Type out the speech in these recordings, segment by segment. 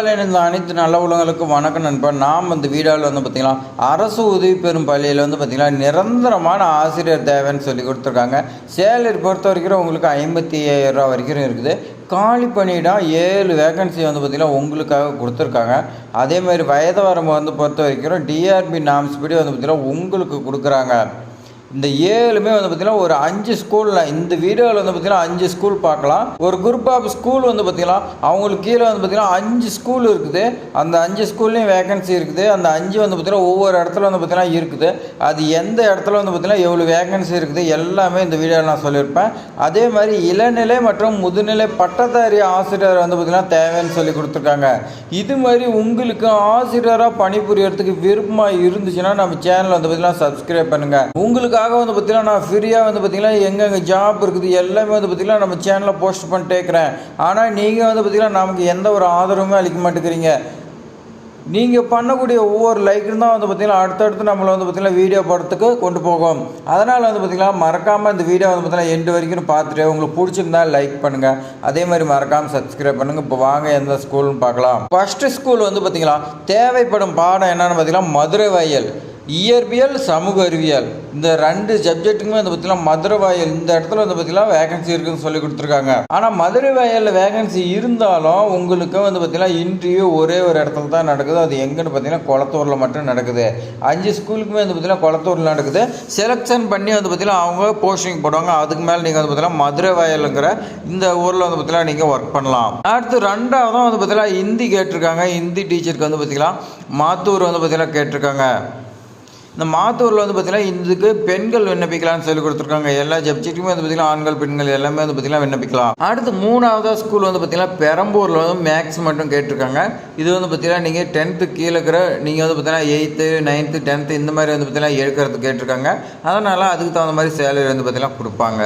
இந்த அனைத்து நல்ல உலகங்களுக்கும் வணக்கம் நண்பன் நாம் இந்த வீடியோவில் வந்து பார்த்திங்கன்னா அரசு உதவி பெறும் பள்ளியில் வந்து பார்த்திங்கன்னா நிரந்தரமான ஆசிரியர் தேவைன்னு சொல்லி கொடுத்துருக்காங்க. சேலரி பொறுத்த வரைக்கும் உங்களுக்கு ஐம்பத்தி ஐயாயிரம் ரூபா வரைக்கும் இருக்குது. காலி பணியிடம் ஏழு வேகன்சி வந்து பார்த்திங்கன்னா உங்களுக்காக கொடுத்துருக்காங்க. அதே மாதிரி வயது வரம்பு வந்து பொறுத்த வரைக்கும் டிஆர்பி நாம்ஸ் படி வந்து பார்த்திங்கன்னா உங்களுக்கு கொடுக்குறாங்க. இந்த ஏழுமே வந்து பார்த்திங்கன்னா ஒரு அஞ்சு ஸ்கூலில் இந்த வீடியோவில் வந்து பார்த்திங்கன்னா அஞ்சு ஸ்கூல் பார்க்கலாம். ஒரு குரூப் ஆஃப் ஸ்கூல் வந்து பார்த்தீங்கன்னா அவங்களுக்கு கீழே வந்து பார்த்திங்கன்னா அஞ்சு ஸ்கூல் இருக்குது. அந்த அஞ்சு ஸ்கூல்லையும் வேகன்சி இருக்குது. அந்த அஞ்சு வந்து பார்த்திங்கன்னா ஒவ்வொரு இடத்துல வந்து பார்த்திங்கன்னா இருக்குது. அது எந்த இடத்துல வந்து பார்த்திங்கன்னா எவ்வளோ வேகன்சி இருக்குது எல்லாமே இந்த வீடியோவில் நான் சொல்லியிருப்பேன். அதே மாதிரி இளநிலை மற்றும் முதுநிலை பட்டதாரி ஆசிரியர் வந்து பார்த்திங்கன்னா தேவைன்னு சொல்லி கொடுத்துருக்காங்க. இது மாதிரி உங்களுக்கு ஆசிரியராக பணிபுரியறதுக்கு விருப்பமாக இருந்துச்சுன்னா நம்ம சேனல் வந்து பார்த்திங்கன்னா சப்ஸ்கிரைப் பண்ணுங்கள் உங்களுக்காக வந்து பார்த்திங்கன்னா நான் ஃப்ரீயாக வந்து பார்த்திங்கன்னா எங்கெங்கே ஜாப் இருக்குது எல்லாமே வந்து பார்த்திங்கன்னா நம்ம சேனலில் போஸ்ட் பண்ணிட்டே இருக்கிறேன். ஆனால் நீங்கள் வந்து பார்த்திங்கன்னா நமக்கு எந்த ஒரு ஆதரவுமே அளிக்க மாட்டேங்கிறீங்க. நீங்கள் பண்ணக்கூடிய ஒவ்வொரு லைக்கும் தான் வந்து பார்த்திங்கன்னா அடுத்தடுத்து நம்மளை வந்து பார்த்திங்கன்னா வீடியோ படத்துக்கு கொண்டு போகும். அதனால் வந்து பார்த்திங்கன்னா மறக்காமல் இந்த வீடியோ வந்து பார்த்திங்கன்னா எண்டு வரைக்கும் பார்த்துட்டு உங்களுக்கு பிடிச்சிருந்தா லைக் பண்ணுங்கள் அதே மாதிரி மறக்காமல் சப்ஸ்கிரைப் பண்ணுங்கள் இப்போ வாங்க எந்த ஸ்கூல்னு பார்க்கலாம். ஃபஸ்ட்டு ஸ்கூல் வந்து பார்த்திங்கன்னா தேவைப்படும் பாடம் என்னென்னு பார்த்திங்கன்னா மதுரை வயல். இயற்பியல் சமூக அறிவியல். இந்த ரெண்டு சப்ஜெக்ட்டுக்குமே வந்து பார்த்தீங்கன்னா மதுரை வாயல் இந்த இடத்துல வந்து பார்த்தீங்கன்னா வேகன்சி இருக்குன்னு சொல்லி கொடுத்துருக்காங்க. ஆனால் மதுரை வாயலில் வேகன்சி இருந்தாலும் உங்களுக்கு வந்து பார்த்தீங்கன்னா இன்டர்வியூ ஒரே ஒரு இடத்துல தான் நடக்குது. அது எங்கன்னு பார்த்தீங்கன்னா குளத்தூரில் மட்டும் நடக்குது. அஞ்சு ஸ்கூலுக்குமே வந்து பார்த்தீங்கன்னா குளத்தூரில் நடக்குது. செலெக்ஷன் பண்ணி வந்து பார்த்தீங்கன்னா அவங்க போஸ்டிங் போடுவாங்க. அதுக்கு மேலே நீங்கள் வந்து பார்த்தீங்கன்னா மதுரை வாயலுங்கிற இந்த ஊரில் வந்து பார்த்தீங்கன்னா நீங்கள் ஒர்க் பண்ணலாம். அடுத்து ரெண்டாவதும் வந்து பார்த்தீங்கன்னா ஹிந்தி கேட்டிருக்காங்க. ஹிந்தி டீச்சருக்கு வந்து பார்த்தீங்கன்னா மாத்தூர் வந்து பார்த்தீங்கன்னா கேட்டிருக்காங்க. இந்த மாத்தூரில் வந்து பார்த்திங்கன்னா இதுக்கு பெண்கள் விண்ணப்பிக்கலாம்னு சொல்லி கொடுத்துருக்காங்க. எல்லா சப்ஜெக்ட்டுமே வந்து பார்த்திங்கன்னா ஆண்கள் பெண்கள் எல்லாமே வந்து பார்த்திங்கன்னா விண்ணப்பிக்கலாம். அடுத்து மூணாவதாக ஸ்கூல் வந்து பார்த்திங்கன்னா பெரம்பூரில் வந்து மேக்ஸ் மட்டும் கேட்டிருக்காங்க. இது வந்து பார்த்திங்கன்னா நீங்கள் டென்த்து கீழே இருக்கிற நீங்கள் வந்து பார்த்திங்கன்னா எயித்து நைன்த்து டென்த்து இந்த மாதிரி வந்து பார்த்திங்கன்னா எடுக்கிறது கேட்டிருக்காங்க. அதனால் அதுக்கு தகுந்த மாதிரி சேலரி வந்து பார்த்திங்கன்னா கொடுப்பாங்க.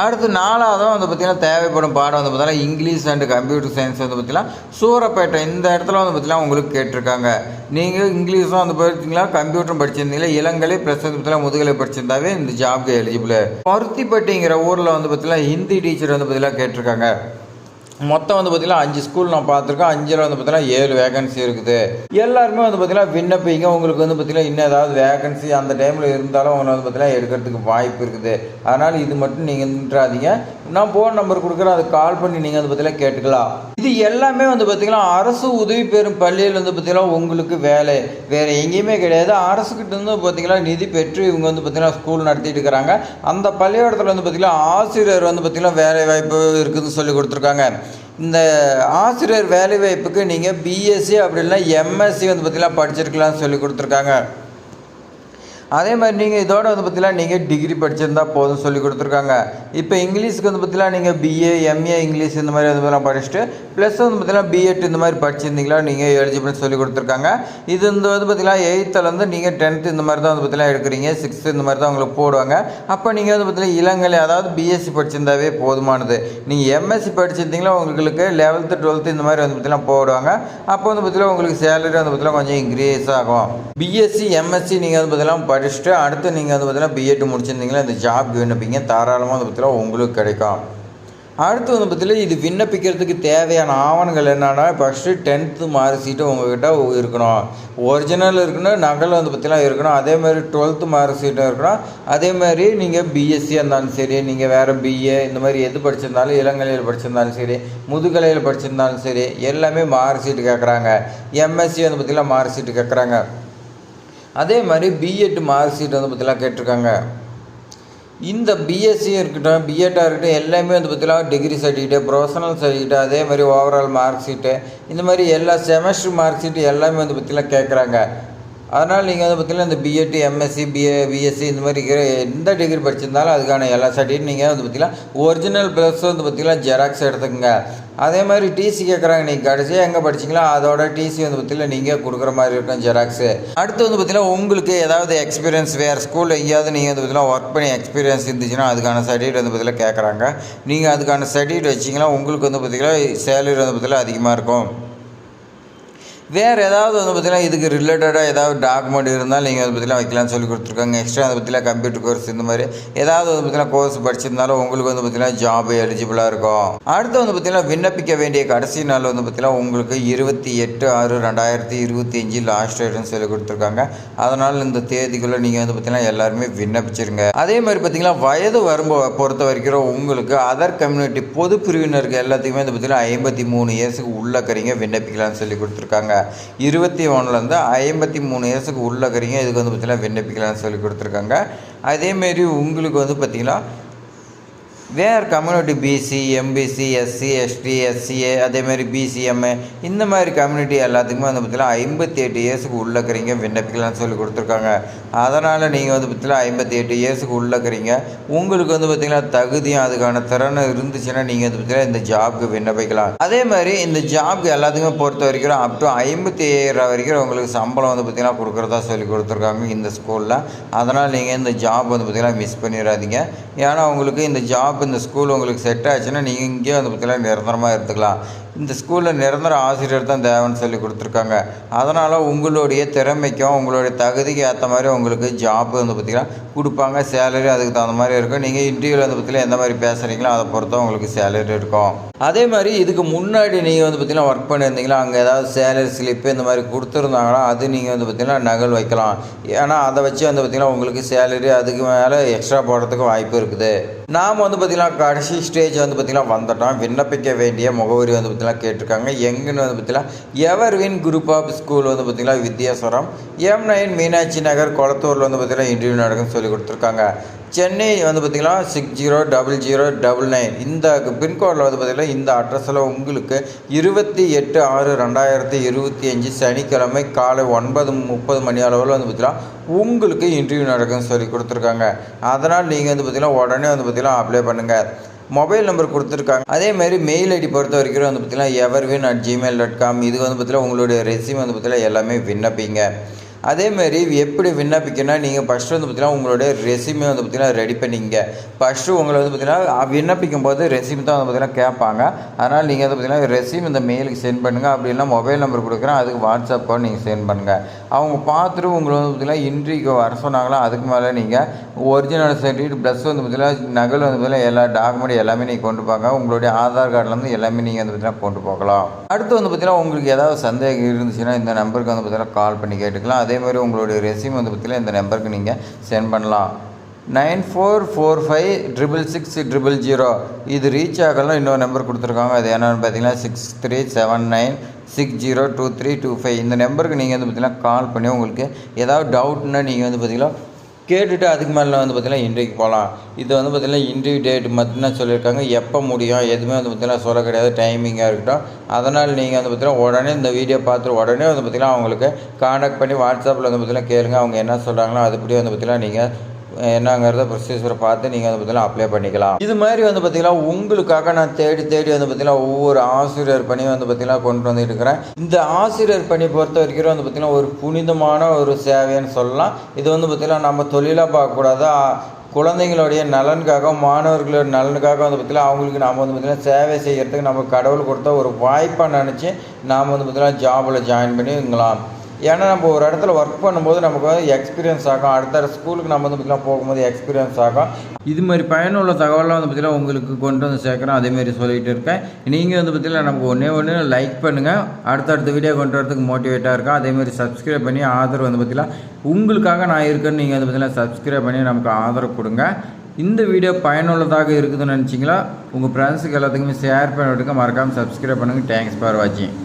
அடுத்து நாலாவதாக வந்து பார்த்திங்கன்னா தேவைப்படும் பாடம் வந்து பார்த்திங்கன்னா இங்கிலீஷ் அண்டு கம்ப்யூட்டர் சயின்ஸ் வந்து பார்த்திங்கன்னா சூரப்பேட்டை. இந்த இடத்துல வந்து பார்த்திங்கன்னா உங்களுக்கு கேட்டிருக்காங்க. நீங்கள் இங்கிலீஷும் வந்து பார்த்தீங்களா கம்ப்யூட்டரும் படிச்சிருந்தீங்களா? இளங்கலை ப்ளஸ் வந்து பார்த்திங்கன்னா முதுகலை படிச்சிருந்தாவே இந்த ஜாப்க்கு எலிஜிபிள் பருத்திப்பட்டிங்கிற ஊரில் வந்து பார்த்திங்கன்னா ஹிந்தி டீச்சர் வந்து பார்த்திங்கன்னா கேட்டிருக்காங்க. மொத்தம் வந்து பார்த்திங்கன்னா அஞ்சு ஸ்கூல் நான் பார்த்துருக்கேன். அஞ்சில் வந்து பார்த்திங்கன்னா ஏழு வேகன்சி இருக்குது. எல்லாருமே வந்து பார்த்திங்கன்னா விண்ணப்பிங்க. உங்களுக்கு வந்து பார்த்திங்கன்னா இன்னும் ஏதாவது வேகன்சி அந்த டைமில் இருந்தாலும் உங்களை வந்து பார்த்திங்கன்னா எடுக்கிறதுக்கு வாய்ப்பு இருக்குது. அதனால் இது மட்டும் நீங்கள் நின்றாதீங்க. நான் ஃபோன் நம்பர் கொடுக்குறேன் அதுக்கு கால் பண்ணி நீங்கள் வந்து பார்த்தீங்கன்னா கேட்டுக்கலாம். இது எல்லாமே வந்து பார்த்திங்கன்னா அரசு உதவி பெறும் பள்ளியில் வந்து பார்த்திங்கன்னா உங்களுக்கு வேலை. வேறு எங்கேயுமே கிடையாது. அரசுக்கிட்ட இருந்து பார்த்திங்கன்னா நிதி பெற்று இவங்க வந்து பார்த்திங்கன்னா ஸ்கூல் நடத்திட்டு இருக்கிறாங்க அந்த பள்ளிக்கூடத்தில் வந்து பார்த்திங்கன்னா ஆசிரியர் வந்து பார்த்திங்கன்னா வேலை வாய்ப்பு இருக்குதுன்னு சொல்லி கொடுத்துருக்காங்க. இந்த ஆசிரியர் வேலைவாய்ப்புக்கு நீங்கள் பிஎஸ்சி அப்படி இல்லைன்னா எம்எஸ்சி வந்து பார்த்திங்கன்னா படிச்சிருக்கலாம்னு சொல்லி கொடுத்துருக்காங்க. அதே மாதிரி நீங்கள் இதோட வந்து பார்த்தீங்கன்னா நீங்கள் டிகிரி படிச்சிருந்தா போதும் சொல்லி கொடுத்துருக்காங்க. இப்போ இங்கிலீஷுக்கு வந்து பார்த்தீங்கன்னா நீங்கள் பிஏ எம்ஏ இங்கிலீஷ் இந்த மாதிரி வந்து பார்த்தீங்கன்னா படிச்சுட்டு ப்ளஸ் வந்து பார்த்தீங்கன்னா பிஎட் இந்த மாதிரி படிச்சிருந்தீங்களா நீங்கள் எலிஜிபிள் சொல்லி கொடுத்துருக்காங்க. இது வந்து பார்த்தீங்கன்னா எயித்துலேருந்து நீங்கள் டென்த்து இந்த மாதிரி தான் வந்து பார்த்தீங்கன்னா எடுக்கிறீங்க. சிக்ஸ்த்து இந்த மாதிரி தான் உங்களுக்கு போடுவாங்க. அப்போ நீங்கள் வந்து பார்த்தீங்கன்னா இளங்கலை அதாவது பிஎஸ்சி படிச்சிருந்தாவே போதுமானது. நீங்கள் எம்எஸ்சி படிச்சிருந்தீங்களா உங்களுக்கு லெவல்த்து டுவெல்த்து இந்த மாதிரி வந்து பார்த்தீங்கன்னா போடுவாங்க. அப்போ வந்து பார்த்தீங்கன்னா உங்களுக்கு சேலரி வந்து பார்த்தீங்கன்னா கொஞ்சம் இன்க்ரீஸ் ஆகும். பிஎஸ்சி எம்எஸ்சி நீங்கள் வந்து பார்த்தீங்கன்னா படிச்சுட்டு அடுத்து நீங்கள் வந்து பார்த்தீங்கன்னா பிஎட் முடிச்சிருந்தீங்களா இந்த ஜாப் விண்ணப்பிங்க. தாராளமாக வந்து பார்த்தீங்கன்னா உங்களுக்கு கிடைக்கும். அடுத்து வந்து பார்த்தீங்கன்னா இது விண்ணப்பிக்கிறதுக்கு தேவையான ஆவணங்கள் என்னென்னா ஃபஸ்ட்டு டென்த்து மார்க் சீட்டு உங்கள்கிட்ட இருக்கணும். ஒரிஜினல் இருக்கணும் நகல் வந்து பார்த்தீங்கன்னா இருக்கணும். அதே மாதிரி டுவெல்த்து மார்க் சீட்டும் இருக்கணும். அதே மாதிரி நீங்கள் பிஎஸ்சி இருந்தாலும் சரி நீங்கள் வேறு பிஏ இந்த மாதிரி எது படிச்சிருந்தாலும் இளங்கலையில் படிச்சிருந்தாலும் சரி முதுகலையில் படிச்சிருந்தாலும் சரி எல்லாமே மார்க் சீட்டு கேட்குறாங்க எம்எஸ்சி வந்து பார்த்தீங்கன்னா மார்க் சீட்டு கேட்குறாங்க அதே மாதிரி பிஎட் மார்க் ஷீட் வந்து பார்த்தீங்கன்னா கேட்டிருக்காங்க. இந்த பிஎஸ்சி இருக்கட்டும் பிஎட்டாக இருக்கட்டும் எல்லாமே வந்து பார்த்திங்கன்னா டிகிரி சர்டிஃபிகேட் ப்ரொஃபஷனல் சர்டிஃபிகேட் அதே மாதிரி ஓவரால் மார்க் ஷீட்டு இந்த மாதிரி எல்லா செமஸ்டர் மார்க் ஷீட்டு எல்லாமே வந்து பார்த்தீங்கன்னா கேட்குறாங்க. அதனால் நீங்கள் வந்து பார்த்தீங்கன்னா இந்த பிஎட் எம்எஸ்சி பிஏ பிஎஸ்சி இந்த மாதிரி இருக்கிற எந்த டிகிரி படிச்சிருந்தாலும் அதுக்கான எல்லா சர்டிஃபிகேட் நீங்கள் வந்து பார்த்தீங்கன்னா ஒரிஜினல் ப்ளஸ் வந்து பார்த்தீங்கன்னா ஜெராக்ஸ் எடுத்துக்கோங்க. அதே மாதிரி டிசி கேட்குறாங்க நீங்கள் கடைசியாக எங்கே படிச்சிங்களோ அதோட டிசி வந்து பார்த்தீங்கன்னா நீங்கள் கொடுக்குற மாதிரி இருக்கும் ஜெராக்ஸு அடுத்து வந்து பார்த்தீங்கன்னா உங்களுக்கு ஏதாவது எக்ஸ்பீரியன்ஸ் வேறு ஸ்கூலில் எங்கேயாவது நீங்கள் வந்து பார்த்தீங்கன்னா ஒர்க் பண்ணி எக்ஸ்பீரியன்ஸ் இருந்துச்சுன்னா அதுக்கான சர்டிஃபிகேட் வந்து பார்த்தீங்கன்னா கேட்குறாங்க நீங்கள் அதுக்கான சர்டிஃபிகேட் வச்சிங்கன்னா உங்களுக்கு வந்து பார்த்தீங்கன்னா சேலரி வந்து பார்த்தீங்கன்னா அதிகமாக இருக்கும். வேறு ஏதாவது வந்து பார்த்தீங்கன்னா இதுக்கு ரிலேட்டடாக ஏதாவது டாக்குமெண்ட் இருந்தால் நீங்கள் வந்து பார்த்திங்கன்னா வைக்கலாம்னு சொல்லி கொடுத்துருக்காங்க. எக்ஸ்ட்ரா வந்து பார்த்தீங்கன்னா கம்ப்யூட்டர் கோர்ஸ் இந்த மாதிரி ஏதாவது வந்து பார்த்தீங்கன்னா கோர்ஸ் படிச்சிருந்தாலும் உங்களுக்கு வந்து பார்த்தீங்கன்னா ஜாப் எலிஜிபிளாக இருக்கும். அடுத்து வந்து பார்த்திங்கன்னா விண்ணப்பிக்க வேண்டிய கடைசி நாள் வந்து பார்த்திங்கன்னா உங்களுக்கு இருபத்தி எட்டு ஆறு ரெண்டாயிரத்தி இருபத்தி அஞ்சு லாஸ்ட் டேட்னு சொல்லி கொடுத்துருக்காங்க. அதனால் இந்த தேதிக்குள்ளே நீங்கள் வந்து பார்த்தீங்கன்னா எல்லாருமே விண்ணப்பிச்சிருங்க. அதே மாதிரி பார்த்திங்கன்னா வயது வரம்பு பொறுத்த வரைக்கும் உங்களுக்கு அதர் கம்யூனிட்டி பொது பிரிவினருக்கு எல்லாத்துக்குமே வந்து பார்த்திங்கன்னா ஐம்பத்தி மூணு இயர்ஸுக்கு உள்ளக்கறிங்க விண்ணப்பிக்கலாம்னு சொல்லி கொடுத்துருக்காங்க. இருபத்தி ஒன்றுலேருந்து ஐம்பத்தி மூணு இயர்ஸுக்கு உள்ளக்கறீங்க இதுக்கு வந்து பார்த்தீங்கன்னா விண்ணப்பிக்கலாம்னு சொல்லி கொடுத்துருக்காங்க. அதேமாரி உங்களுக்கு வந்து பார்த்திங்கன்னா வேறு community BC MBC SC ST SCA அதேமாதிரி பிசிஎம்ஏ இந்த மாதிரி கம்யூனிட்டி எல்லாத்துக்குமே வந்து பார்த்திங்கன்னா ஐம்பத்தி எட்டு இயர்ஸுக்கு உள்ளக்கிறீங்க விண்ணப்பிக்கலாம்னு சொல்லி கொடுத்துருக்காங்க. அதனால் நீங்கள் வந்து பார்த்தீங்கன்னா ஐம்பத்தி எட்டு இயர்ஸுக்கு உள்ளக்கிறீங்க உங்களுக்கு வந்து பார்த்திங்கன்னா தகுதியும் அதுக்கான திறனும் இருந்துச்சுன்னா நீங்கள் வந்து பார்த்தீங்கன்னா இந்த ஜாப்க்கு விண்ணப்பிக்கலாம். அதே மாதிரி இந்த ஜாப்க்கு எல்லாத்துக்குமே பொறுத்த வரைக்கும் அப் டு ஐம்பத்தி ஐயாயிரம் வரைக்கும் உங்களுக்கு சம்பளம் வந்து பார்த்திங்கன்னா கொடுக்குறதா சொல்லி கொடுத்துருக்காங்க இந்த ஸ்கூலில் அதனால் நீங்கள் இந்த ஜாப் வந்து பார்த்திங்கன்னா மிஸ் பண்ணிடாதீங்க. ஏன்னா உங்களுக்கு இந்த ஜாப் இந்த ஸ்கூல் உங்களுக்கு செட் ஆச்சுன்னா நீங்கள் இங்கேயே அந்த பார்த்தீங்கன்னா நிரந்தரமாக இருந்துக்கலாம். இந்த ஸ்கூலில் நிரந்தர ஆசிரியர் தான் தேவைன்னு சொல்லி கொடுத்துருக்காங்க. அதனால் உங்களுடைய திறமைக்கும் உங்களுடைய தகுதிக்கு ஏற்ற மாதிரி உங்களுக்கு ஜாப் வந்து பார்த்திங்கன்னா கொடுப்பாங்க. சேலரி அதுக்கு தகுந்த மாதிரி இருக்கும். நீங்கள் இன்டர்வியூவில் வந்து பார்த்திங்கன்னா எந்த மாதிரி பேசுகிறீங்களோ அதை பொறுத்த உங்களுக்கு சேலரி இருக்கும். அதே மாதிரி இதுக்கு முன்னாடி நீங்கள் வந்து பார்த்திங்கன்னா ஒர்க் பண்ணியிருந்தீங்களா? அங்கே ஏதாவது சேலரி ஸ்லிப்பு இந்த மாதிரி கொடுத்துருந்தாங்கன்னா அது நீங்கள் வந்து பார்த்திங்கன்னா நகல் வைக்கலாம். ஏன்னா அதை வச்சு வந்து பார்த்திங்கன்னா உங்களுக்கு சேலரி அதுக்கு மேலே எக்ஸ்ட்ரா போடுறதுக்கு வாய்ப்பு இருக்குது. நாம் வந்து பார்த்திங்கன்னா கடைசி ஸ்டேஜ் வந்து பார்த்திங்கன்னா வந்துட்டோம். விண்ணப்பிக்க வேண்டிய முகவரி வந்து பார்த்திங்கன்னா கேட்டிருக்காங்க. எங்கன்னு வந்து பார்த்திங்கன்னா எவர்வின் குரூப் ஆஃப் ஸ்கூல் வந்து பார்த்திங்கன்னா வித்யாசரம். எம் நைன் மீனாட்சி நகர் குளத்தூரில் வந்து பார்த்திங்கன்னா இன்டர்வியூ நடக்குன்னு சொல்லி கொடுத்துருக்காங்க. சென்னை வந்து பார்த்திங்கன்னா six zero double zero double nine இந்த பின்கோடில் வந்து பார்த்திங்கன்னா இந்த அட்ரஸில் உங்களுக்கு இருபத்தி எட்டு ஆறு ரெண்டாயிரத்தி இருபத்தி அஞ்சு சனிக்கிழமை காலை ஒன்பது முப்பது மணி அளவில் வந்து பார்த்திங்கன்னா உங்களுக்கு இன்டர்வியூ நடக்குன்னு சொல்லி கொடுத்துருக்காங்க. அதனால் நீங்கள் வந்து பார்த்திங்கன்னா உடனே வந்து பார்த்திங்கன்னா அப்ளை பண்ணுங்கள் மொபைல் நம்பர் கொடுத்துருக்காங்க. அதே மாதிரி மெயில் ஐடி பொறுத்த வரைக்கும் வந்து பார்த்திங்கன்னா Everwin at Gmail dot com இது வந்து பார்த்திங்கன்னா உங்களுடைய ரெசியூம் வந்து பார்த்திங்கன்னா எல்லாமே விண்ணப்பிங்க. அதேமாரி எப்படி விண்ணப்பிக்கணும் நீங்கள் ஃபஸ்ட்டு வந்து பார்த்திங்கன்னா உங்களுடைய ரெசியூமே வந்து பார்த்திங்கன்னா ரெடி பண்ணிங்க ஃபஸ்ட்டு உங்களை வந்து பார்த்தீங்கன்னா விண்ணப்பிக்கும் போது ரெசியூம் தான் வந்து பார்த்திங்கன்னா கேட்பாங்க. அதனால் நீங்கள் வந்து பார்த்தீங்கன்னா ரெசியூம் இந்த மெயிலுக்கு சென்ட் பண்ணுங்கள் அப்படி இல்லைனா மொபைல் நம்பர் கொடுக்குறேன். அதுக்கு வாட்ஸ்அப் நீங்கள் சென்ட் பண்ணுங்கள் அவங்க பார்த்துட்டு உங்களை வந்து பார்த்திங்கன்னா இன்ட்ரிக்கு வர சொன்னாங்களா அதுக்கு மேலே நீங்கள் ஒரிஜினல் சர்டிஃபிகேட் ப்ளஸ் வந்து பார்த்தீங்கன்னா நகல் வந்து பார்த்தீங்கன்னா எல்லா டாக்குமெண்ட் எல்லாமே நீங்கள் கொண்டு போங்க. உங்களுடைய ஆதார் கார்டுலேருந்து எல்லாமே நீங்கள் வந்து பார்த்திங்கன்னா கொண்டு போகலாம். அடுத்து வந்து பார்த்திங்கன்னா உங்களுக்கு ஏதாவது சந்தேகம் இருந்துச்சுன்னா இந்த நம்பருக்கு வந்து பார்த்தீங்கன்னா கால் பண்ணி கேட்டுக்கலாம். அதே மாதிரி உங்களுடைய ரெசியூம் வந்து பார்த்தீங்கன்னா இந்த நம்பருக்கு நீங்கள் சென்ட் பண்ணலாம். Nine four four five triple six triple zero இது ரீச் ஆகலாம் இன்னொரு நம்பர் கொடுத்துருக்காங்க. அது என்னென்னு பார்த்தீங்கன்னா six three seven nine six zero two three two five இந்த நம்பருக்கு நீங்கள் வந்து பார்த்தீங்கன்னா கால் பண்ணி உங்களுக்கு ஏதாவது டவுட்னா நீங்கள் வந்து பார்த்தீங்கன்னா கேட்டுட்டு அதுக்கு மேலே வந்து பார்த்திங்கன்னா இன்றைக்கு போகலாம் இது வந்து பார்த்திங்கன்னா இன்டர்வியூ டேட் மட்டும்தான் சொல்லியிருக்காங்க. எப்போ முடியும் எதுவுமே வந்து பார்த்திங்கன்னா சொல்ல கிடையாது. டைமிங்காக இருக்கட்டும். அதனால் நீங்கள் வந்து பார்த்திங்கன்னா உடனே இந்த வீடியோ பார்த்துட்டு உடனே வந்து பார்த்திங்கன்னா அவங்களுக்கு காண்டாக்ட் பண்ணி வாட்ஸ்அப்பில் வந்து பார்த்திங்கன்னா கேளுங்க. அவங்க என்ன சொல்கிறாங்களோ அதுபடி வந்து பார்த்திங்கன்னா நீங்கள் என்னங்கிறத ப்ரொசீஜரை பார்த்து நீங்கள் வந்து பார்த்தீங்கன்னா அப்ளை பண்ணிக்கலாம். இது மாதிரி வந்து பார்த்தீங்கன்னா உங்களுக்காக நான் தேடி தேடி வந்து பார்த்தீங்கன்னா ஒவ்வொரு ஆசிரியர் பணியும் வந்து பார்த்தீங்கன்னா கொண்டு வந்துட்டு இருக்கிறேன். இந்த ஆசிரியர் பணி பொறுத்த வரைக்கும் வந்து பார்த்தீங்கன்னா ஒரு புனிதமான ஒரு சேவைன்னு சொல்லலாம். இது வந்து பார்த்தீங்கன்னா நம்ம தொழிலாக பார்க்கக்கூடாது குழந்தைங்களுடைய நலனுக்காக மாணவர்களோட நலனுக்காக வந்து பார்த்திங்கன்னா அவங்களுக்கு நாம் வந்து பார்த்திங்கன்னா சேவை செய்கிறதுக்கு நம்ம கடவுள் கொடுத்த ஒரு வாய்ப்பாக நினச்சி நாம் வந்து பார்த்திங்கன்னா ஜாபில் ஜாயின் பண்ணிங்களாம் ஏன்னா நம்ம ஒரு இடத்துல ஒர்க் பண்ணும்போது நமக்கு வந்து எக்ஸ்பீரியன்ஸ் ஆகும். அடுத்த ஸ்கூலுக்கு நம்ம வந்து பார்த்திங்கன்னா போகும்போது எக்ஸ்பீரியன்ஸ் ஆகும். இது மாதிரி பயனுள்ள தகவலாம் வந்து பார்த்திங்கன்னா உங்களுக்கு கொண்டு வந்து சேர்க்குறோம் அதேமாரி சொல்லிகிட்டு இருக்கேன். நீங்கள் வந்து பார்த்திங்கன்னா நமக்கு ஒன்றே ஒன்று லைக் பண்ணுங்கள் அடுத்தடுத்த வீடியோ கொண்டு வரதுக்கு மோட்டிவேட்டாக இருக்கும் அதேமாரி சப்ஸ்கிரைப் பண்ணி ஆதரவு வந்து பார்த்திங்கன்னா உங்களுக்காக நான் இருக்கேன்னு நீங்கள் வந்து பார்த்திங்கன்னா சப்ஸ்கிரைப் பண்ணி நமக்கு ஆதரவு கொடுங்க. இந்த வீடியோ பயனுள்ளதாக இருக்குதுன்னு நினச்சிங்களா? உங்கள் ஃப்ரெண்ட்ஸுக்கு எல்லாத்துக்குமே ஷேர் பண்ணி விட்டுங்க மறக்காமல் சப்ஸ்கிரைப் பண்ணுங்கள் தேங்க்ஸ் ஃபார் வாட்சிங்